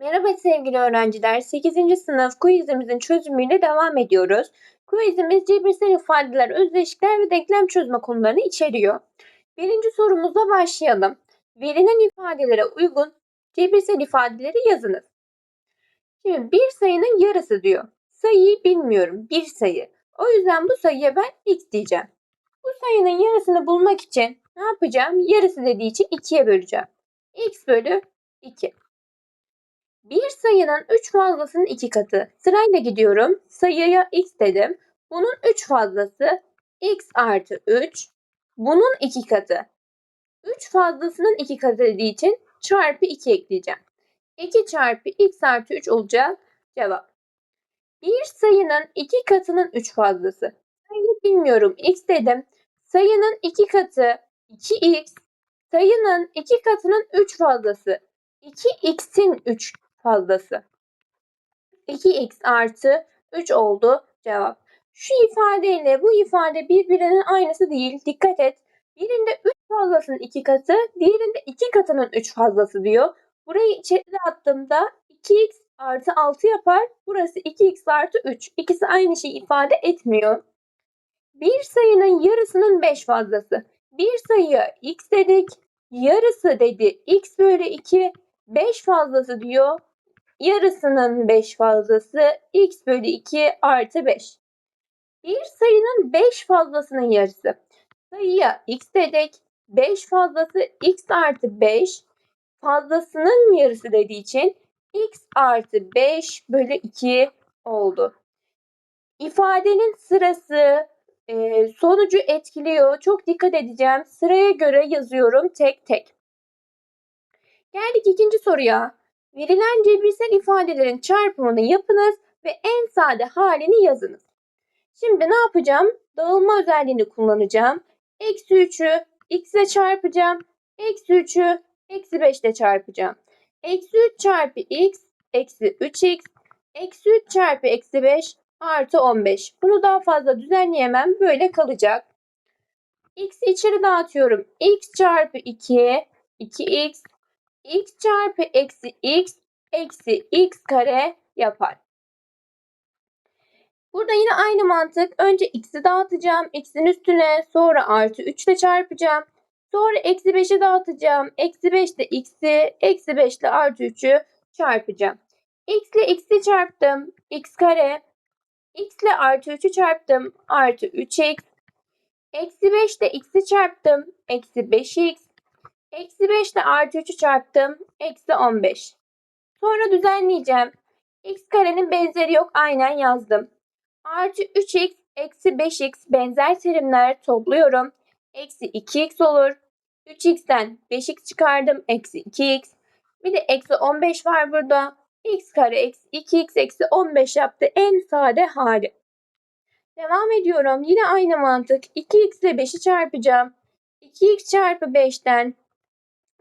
Merhaba sevgili öğrenciler. 8. sınıf quizimizin çözümüyle devam ediyoruz. Quizimiz cebirsel ifadeler, özdeşikler ve denklem çözme konularını içeriyor. Birinci sorumuzla başlayalım. Verilen ifadelere uygun cebirsel ifadeleri yazınız. Şimdi bir sayının yarısı diyor. Sayıyı bilmiyorum. Bir sayı. O yüzden bu sayıya ben x diyeceğim. Bu sayının yarısını bulmak için ne yapacağım? Yarısı dediği için 2'ye böleceğim. x bölü 2. Bir sayının 3 fazlasının 2 katı. Sırayla gidiyorum. Sayıya x dedim. Bunun 3 fazlası x artı 3. Bunun 2 katı. 3 fazlasının 2 katı dediği için çarpı 2 ekleyeceğim. 2 çarpı x artı 3 olacak cevap. Bir sayının 2 katının 3 fazlası. Sayıyı bilmiyorum x dedim. Sayının 2 katı 2x. Sayının 2 katının 3 fazlası. 2x'in 3 fazlası. 2x artı 3 oldu cevap. Şu ifadeyle bu ifade birbirinin aynısı değil. Dikkat et. Birinde 3 fazlasının 2 katı, diğerinde 2 katının 3 fazlası diyor. Burayı içeri attığımda 2x artı 6 yapar. Burası 2x artı 3. İkisi aynı şeyi ifade etmiyor. Bir sayının yarısının 5 fazlası. Bir sayıya x dedik. Yarısı dedi x bölü 2. 5 fazlası diyor yarısının 5 fazlası x bölü 2 artı 5. Bir sayının 5 fazlasının yarısı. Sayıya x dedik. 5 fazlası x artı 5 fazlasının yarısı dediği için x artı 5 bölü 2 oldu. İfadenin sırası e, sonucu etkiliyor. Çok dikkat edeceğim. Sıraya göre yazıyorum tek tek. Geldik ikinci soruya. Verilen cebirsel ifadelerin çarpımını yapınız ve en sade halini yazınız. Şimdi ne yapacağım? Dağılma özelliğini kullanacağım. Eksi 3'ü x ile çarpacağım. Eksi 3'ü eksi 5 ile çarpacağım. Eksi 3 çarpı x eksi 3x. Eksi 3 çarpı eksi 5 artı 15. Bunu daha fazla düzenleyemem. Böyle kalacak. X'i içeri dağıtıyorum. x çarpı 2 2x x çarpı eksi x eksi x kare yapar. Burada yine aynı mantık. Önce x'i dağıtacağım. x'in üstüne sonra artı 3 ile çarpacağım. Sonra eksi 5'i dağıtacağım. Eksi 5 ile x'i, eksi 5 ile artı 3'ü çarpacağım. x ile x'i çarptım. x kare. x ile artı 3'ü çarptım. Artı 3x. Eksi 5 ile x'i çarptım. Eksi 5x. Eksi 5 ile artı 3'ü çarptım. Eksi 15. Sonra düzenleyeceğim. x karenin benzeri yok. Aynen yazdım. Artı 3x eksi 5x benzer terimler topluyorum. Eksi 2x olur. 3x'ten 5x çıkardım. Eksi 2x. Bir de eksi 15 var burada. x kare eksi 2x eksi 15 yaptı. En sade hali. Devam ediyorum. Yine aynı mantık. 2x ile 5'i çarpacağım. 2x çarpı 5'ten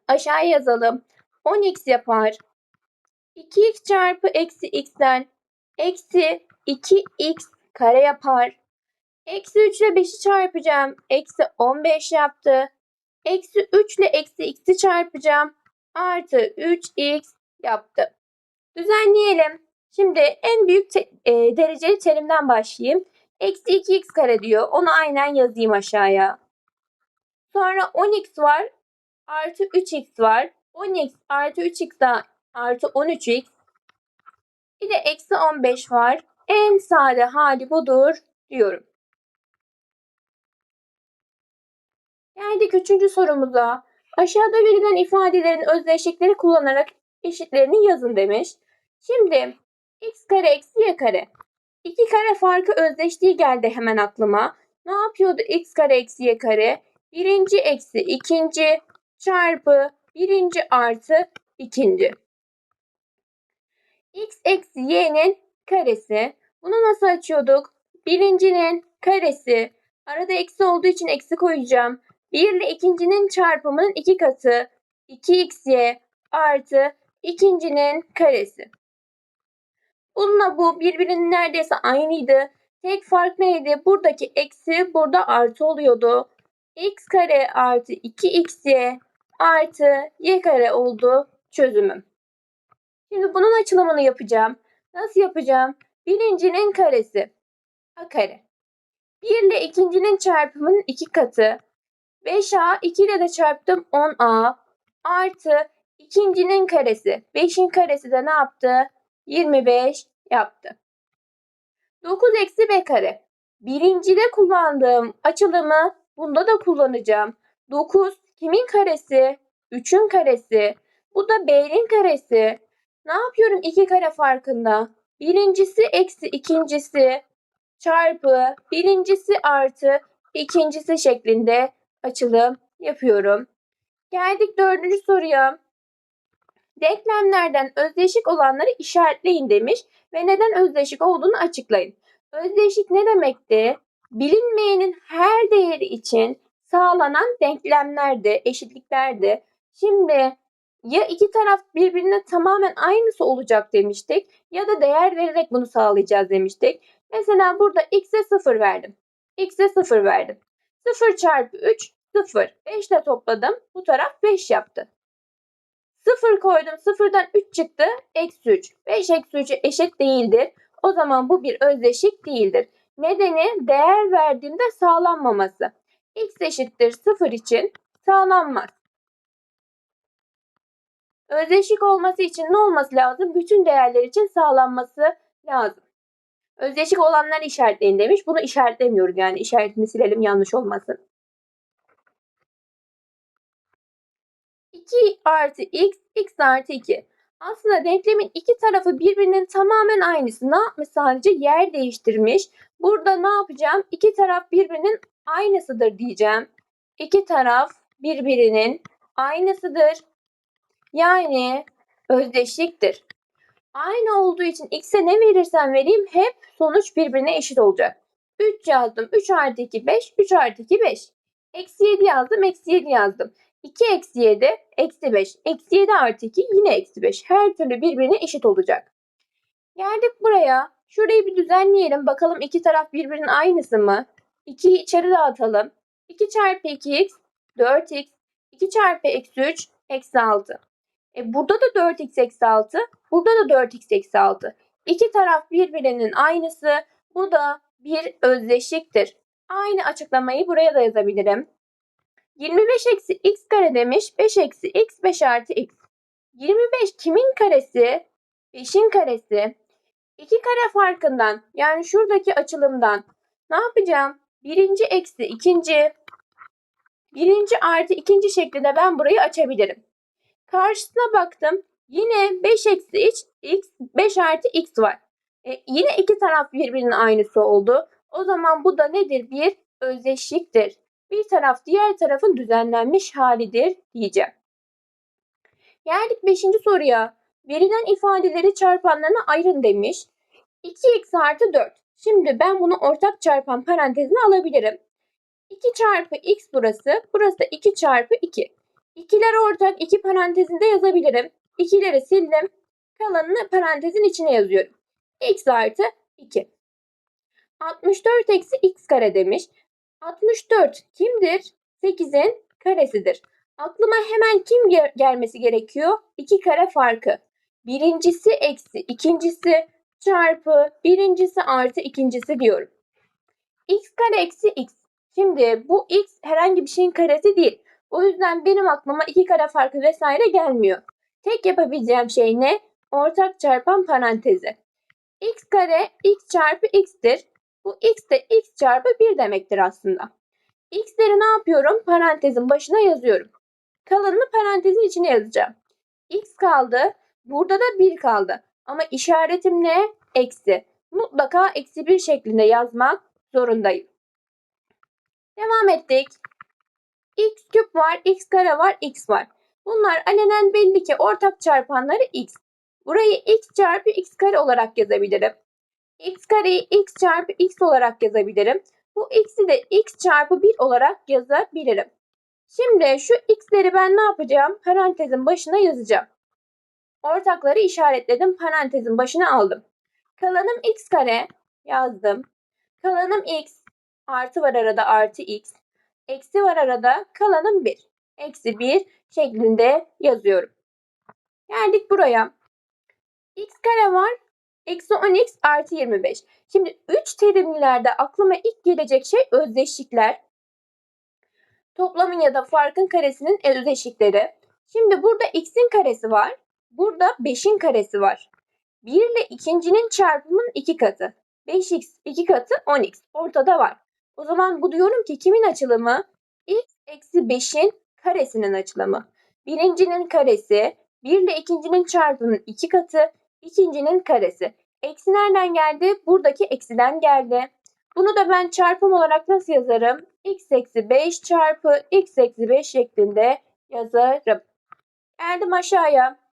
Aşağıya yazalım. 10x yapar. 2x çarpı eksi x'ten eksi 2x kare yapar. Eksi 3 ile 5'i çarpacağım. Eksi 15 yaptı. Eksi 3 ile eksi x'i çarpacağım. Artı 3x yaptı. Düzenleyelim. Şimdi en büyük te e, dereceli terimden başlayayım. Eksi 2x kare diyor. Onu aynen yazayım aşağıya. Sonra 10x var artı 3x var. 10x artı 3x da artı 13x. Bir de eksi 15 var. En sade hali budur diyorum. Geldik üçüncü sorumuza. Aşağıda verilen ifadelerin özdeşlikleri kullanarak eşitlerini yazın demiş. Şimdi x kare eksi y kare. İki kare farkı özdeşliği geldi hemen aklıma. Ne yapıyordu x kare eksi y kare? Birinci eksi ikinci çarpı birinci artı ikinci. x eksi y'nin karesi. Bunu nasıl açıyorduk? Birincinin karesi. Arada eksi olduğu için eksi koyacağım. 1 ile ikincinin çarpımının iki katı. 2xy artı ikincinin karesi. Bununla bu birbirinin neredeyse aynıydı. Tek fark neydi? Buradaki eksi burada artı oluyordu. x kare artı 2xy artı y kare oldu çözümüm. Şimdi bunun açılımını yapacağım. Nasıl yapacağım? Birincinin karesi. A kare. 1 ile ikincinin çarpımının iki katı. 5a 2 ile de çarptım 10a artı ikincinin karesi. 5'in karesi de ne yaptı? 25 yaptı. 9 eksi b kare. Birincide kullandığım açılımı bunda da kullanacağım. 9 kimin karesi? 3'ün karesi. Bu da b'nin karesi. Ne yapıyorum iki kare farkında? Birincisi eksi ikincisi çarpı birincisi artı ikincisi şeklinde açılım yapıyorum. Geldik dördüncü soruya. Denklemlerden özdeşik olanları işaretleyin demiş ve neden özdeşik olduğunu açıklayın. Özdeşik ne demekti? Bilinmeyenin her değeri için sağlanan denklemlerdi, eşitliklerdi. Şimdi ya iki taraf birbirine tamamen aynısı olacak demiştik ya da değer vererek bunu sağlayacağız demiştik. Mesela burada x'e 0 verdim. x'e 0 verdim. 0 çarpı 3 0. 5 ile topladım. Bu taraf 5 yaptı. 0 koydum. 0'dan 3 çıktı. Eksi 3. 5 eksi 3'e eşit değildir. O zaman bu bir özdeşik değildir. Nedeni değer verdiğimde sağlanmaması. X eşittir 0 için sağlanmaz. Özdeşik olması için ne olması lazım? Bütün değerler için sağlanması lazım. Özdeşik olanları işaretleyin demiş. Bunu işaretlemiyoruz yani. işaretini silelim yanlış olmasın. 2 artı x, x artı 2. Aslında denklemin iki tarafı birbirinin tamamen aynısı. Ne yapmış sadece? Yer değiştirmiş. Burada ne yapacağım? İki taraf birbirinin aynısıdır diyeceğim. İki taraf birbirinin aynısıdır. Yani özdeşliktir. Aynı olduğu için x'e ne verirsem vereyim hep sonuç birbirine eşit olacak. 3 yazdım. 3 artı 2 5. 3 artı 2 5. Eksi 7 yazdım. Eksi 7 yazdım. 2 eksi 7 eksi 5. Eksi 7 artı 2 yine eksi 5. Her türlü birbirine eşit olacak. Geldik buraya. Şurayı bir düzenleyelim. Bakalım iki taraf birbirinin aynısı mı? 2'yi içeri dağıtalım. 2 çarpı 2x 4x. 2 çarpı eksi 3 eksi 6. E burada da 4x eksi 6. Burada da 4x eksi 6. İki taraf birbirinin aynısı. Bu da bir özdeşiktir. Aynı açıklamayı buraya da yazabilirim. 25 eksi x kare demiş. 5 eksi x 5 artı x. 25 kimin karesi? 5'in karesi. İki kare farkından yani şuradaki açılımdan ne yapacağım? Birinci eksi ikinci, birinci artı ikinci şeklinde ben burayı açabilirim. Karşısına baktım. Yine 5 eksi x, x 5 artı x var. E, yine iki taraf birbirinin aynısı oldu. O zaman bu da nedir? Bir özdeşliktir. Bir taraf diğer tarafın düzenlenmiş halidir diyeceğim. Geldik 5. soruya. Verilen ifadeleri çarpanlarına ayırın demiş. 2x artı 4. Şimdi ben bunu ortak çarpan parantezine alabilirim. 2 çarpı x burası. Burası da 2 çarpı 2. İkiler ortak iki parantezinde yazabilirim. İkileri sildim. Kalanını parantezin içine yazıyorum. x artı 2. 64 eksi x kare demiş. 64 kimdir? 8'in karesidir. Aklıma hemen kim gel gelmesi gerekiyor? İki kare farkı. Birincisi eksi ikincisi çarpı birincisi artı ikincisi diyorum. x kare eksi x. Şimdi bu x herhangi bir şeyin karesi değil. O yüzden benim aklıma iki kare farkı vesaire gelmiyor. Tek yapabileceğim şey ne? Ortak çarpan parantezi. x kare x çarpı x'tir. Bu x de x çarpı 1 demektir aslında. x'leri ne yapıyorum? Parantezin başına yazıyorum. Kalanını parantezin içine yazacağım. x kaldı. Burada da 1 kaldı. Ama işaretim ne? Eksi. Mutlaka eksi 1 şeklinde yazmak zorundayım. Devam ettik x küp var, x kare var, x var. Bunlar alenen belli ki ortak çarpanları x. Burayı x çarpı x kare olarak yazabilirim. x kareyi x çarpı x olarak yazabilirim. Bu x'i de x çarpı 1 olarak yazabilirim. Şimdi şu x'leri ben ne yapacağım? Parantezin başına yazacağım. Ortakları işaretledim. Parantezin başına aldım. Kalanım x kare yazdım. Kalanım x artı var arada artı x. Eksi var arada kalanım 1. Eksi 1 şeklinde yazıyorum. Geldik buraya. x kare var. Eksi 10x artı 25. Şimdi 3 terimlerde aklıma ilk gelecek şey özdeşlikler. Toplamın ya da farkın karesinin özdeşlikleri. Şimdi burada x'in karesi var. Burada 5'in karesi var. 1 ile ikincinin çarpımının 2 katı. 5x 2 katı 10x. Ortada var. O zaman bu diyorum ki kimin açılımı? x eksi 5'in karesinin açılımı. Birincinin karesi 1 ile ikincinin çarpımının 2 katı. ikincinin karesi. Eksi nereden geldi? Buradaki eksiden geldi. Bunu da ben çarpım olarak nasıl yazarım? x eksi 5 çarpı x eksi 5 şeklinde yazarım. Geldim aşağıya.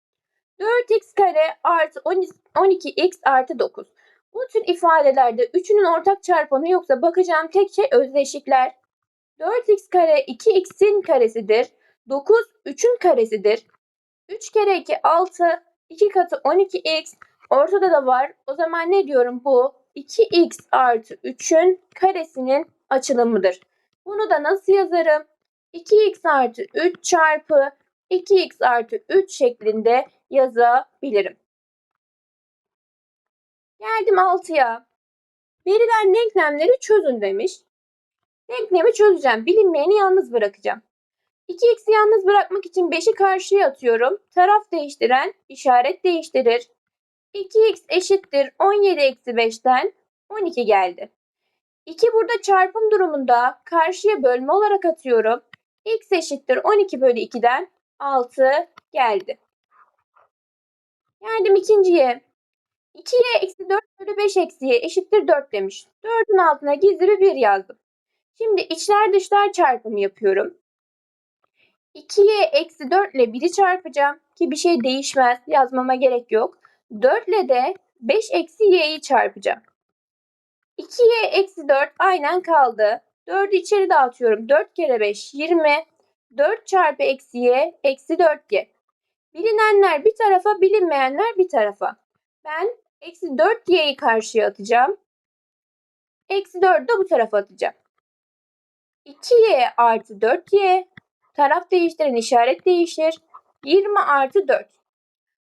4x kare artı 12x artı 9. Bu tür ifadelerde üçünün ortak çarpanı yoksa bakacağım tek şey özdeşlikler. 4x kare 2x'in karesidir. 9 3'ün karesidir. 3 kere 2 6. 2 katı 12x. Ortada da var. O zaman ne diyorum bu? 2x artı 3'ün karesinin açılımıdır. Bunu da nasıl yazarım? 2x artı 3 çarpı 2x artı 3 şeklinde yazabilirim. Geldim 6'ya. Verilen denklemleri çözün demiş. Denklemi çözeceğim. Bilinmeyeni yalnız bırakacağım. 2x'i yalnız bırakmak için 5'i karşıya atıyorum. Taraf değiştiren işaret değiştirir. 2x eşittir 17 eksi 5'ten 12 geldi. 2 burada çarpım durumunda karşıya bölme olarak atıyorum. x eşittir 12 bölü 2'den 6 geldi. Geldim ikinciye. 2y eksi 4 bölü 5 eksiye eşittir 4 demiş. 4'ün altına gizli bir 1 yazdım. Şimdi içler dışlar çarpımı yapıyorum. 2y eksi 4 ile 1'i çarpacağım ki bir şey değişmez yazmama gerek yok. 4 ile de 5 eksi y'yi çarpacağım. 2y eksi 4 aynen kaldı. 4'ü içeri dağıtıyorum. 4 kere 5 20. 4 çarpı eksi y eksi 4y. Bilinenler bir tarafa bilinmeyenler bir tarafa. Ben eksi 4y'yi karşıya atacağım. Eksi 4'ü de bu tarafa atacağım. 2y artı 4y taraf değiştiren işaret değişir. 20 artı 4.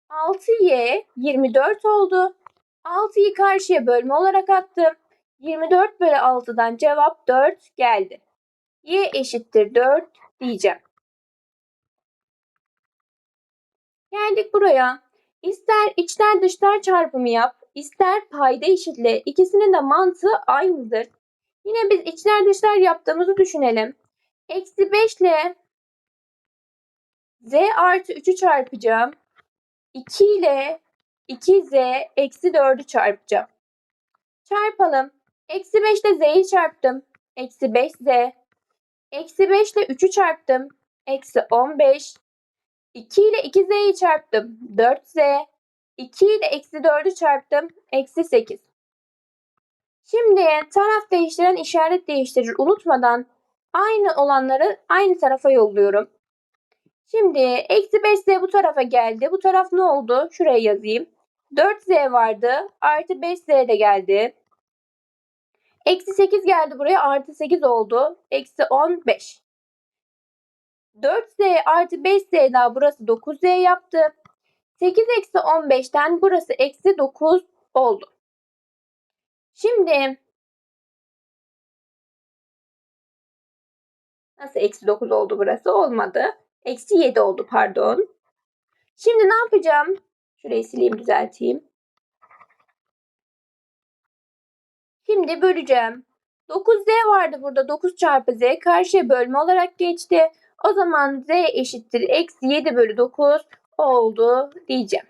6y 24 oldu. 6'yı karşıya bölme olarak attım. 24 bölü 6'dan cevap 4 geldi. y eşittir 4 diyeceğim. Geldik buraya. İster içler dışlar çarpımı yap, ister payda eşitle. İkisinin de mantığı aynıdır. Yine biz içler dışlar yaptığımızı düşünelim. Eksi 5 ile z artı 3'ü çarpacağım. 2 ile 2z eksi 4'ü çarpacağım. Çarpalım. Eksi 5 ile z'yi çarptım. Eksi 5z. Eksi 5 ile 3'ü çarptım. Eksi 15. 2 ile 2z'yi çarptım. 4z. 2 ile eksi 4'ü çarptım. Eksi 8. Şimdi taraf değiştiren işaret değiştirir. Unutmadan aynı olanları aynı tarafa yolluyorum. Şimdi eksi 5z bu tarafa geldi. Bu taraf ne oldu? Şuraya yazayım. 4z vardı. Artı 5z de geldi. Eksi 8 geldi buraya. Artı 8 oldu. Eksi 15. 4z artı 5z daha burası 9z yaptı. 8 eksi 15'ten burası eksi 9 oldu. Şimdi nasıl eksi 9 oldu burası? Olmadı. Eksi 7 oldu pardon. Şimdi ne yapacağım? Şurayı sileyim düzelteyim. Şimdi böleceğim. 9z vardı burada. 9 çarpı z karşıya bölme olarak geçti. O zaman z eşittir. Eksi 7 bölü 9 oldu diyeceğim.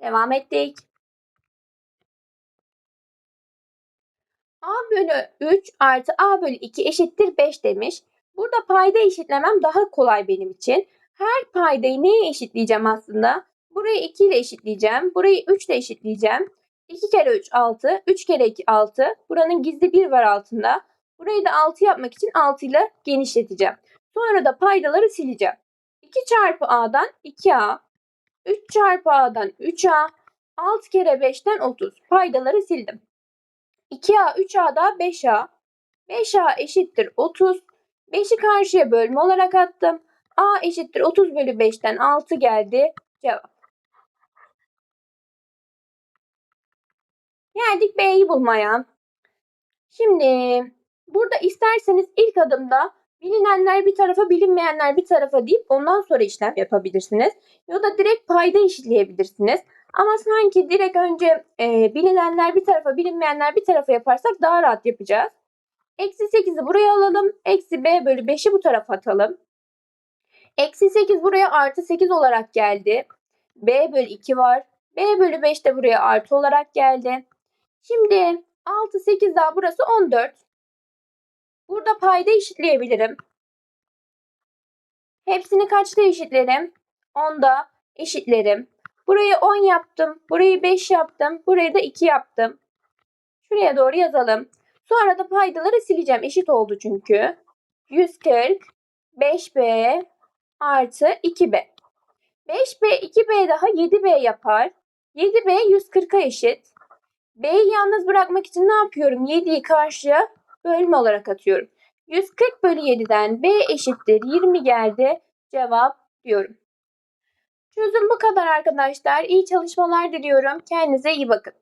Devam ettik. a bölü 3 artı a bölü 2 eşittir 5 demiş. Burada payda eşitlemem daha kolay benim için. Her paydayı neye eşitleyeceğim aslında? Burayı 2 ile eşitleyeceğim. Burayı 3 ile eşitleyeceğim. 2 kere 3 6. 3 kere 2 6. Buranın gizli 1 var altında. Burayı da 6 yapmak için 6 ile genişleteceğim. Sonra da paydaları sileceğim. 2 çarpı a'dan 2a. 3 çarpı a'dan 3a. 6 kere 5'ten 30. Paydaları sildim. 2a 3a da 5a. 5a eşittir 30. 5'i karşıya bölme olarak attım. a eşittir 30 bölü 5'ten 6 geldi. cevap. Geldik B'yi bulmaya. Şimdi burada isterseniz ilk adımda bilinenler bir tarafa bilinmeyenler bir tarafa deyip ondan sonra işlem yapabilirsiniz. Ya da direkt payda eşitleyebilirsiniz. Ama sanki direkt önce e, bilinenler bir tarafa bilinmeyenler bir tarafa yaparsak daha rahat yapacağız. Eksi 8'i buraya alalım. Eksi B bölü 5'i bu tarafa atalım. Eksi 8 buraya artı 8 olarak geldi. B bölü 2 var. B bölü 5 de buraya artı olarak geldi. Şimdi 6, 8 daha burası 14. Burada payda eşitleyebilirim. Hepsini kaçta eşitlerim? 10'da eşitlerim. Burayı 10 yaptım. Burayı 5 yaptım. Burayı da 2 yaptım. Şuraya doğru yazalım. Sonra da paydaları sileceğim. Eşit oldu çünkü. 140 5B artı 2B. 5B 2B daha 7B yapar. 7B 140'a eşit. B'yi yalnız bırakmak için ne yapıyorum? 7'yi karşıya bölme olarak atıyorum. 140 bölü 7'den B eşittir 20 geldi. Cevap diyorum. Çözüm bu kadar arkadaşlar. İyi çalışmalar diliyorum. Kendinize iyi bakın.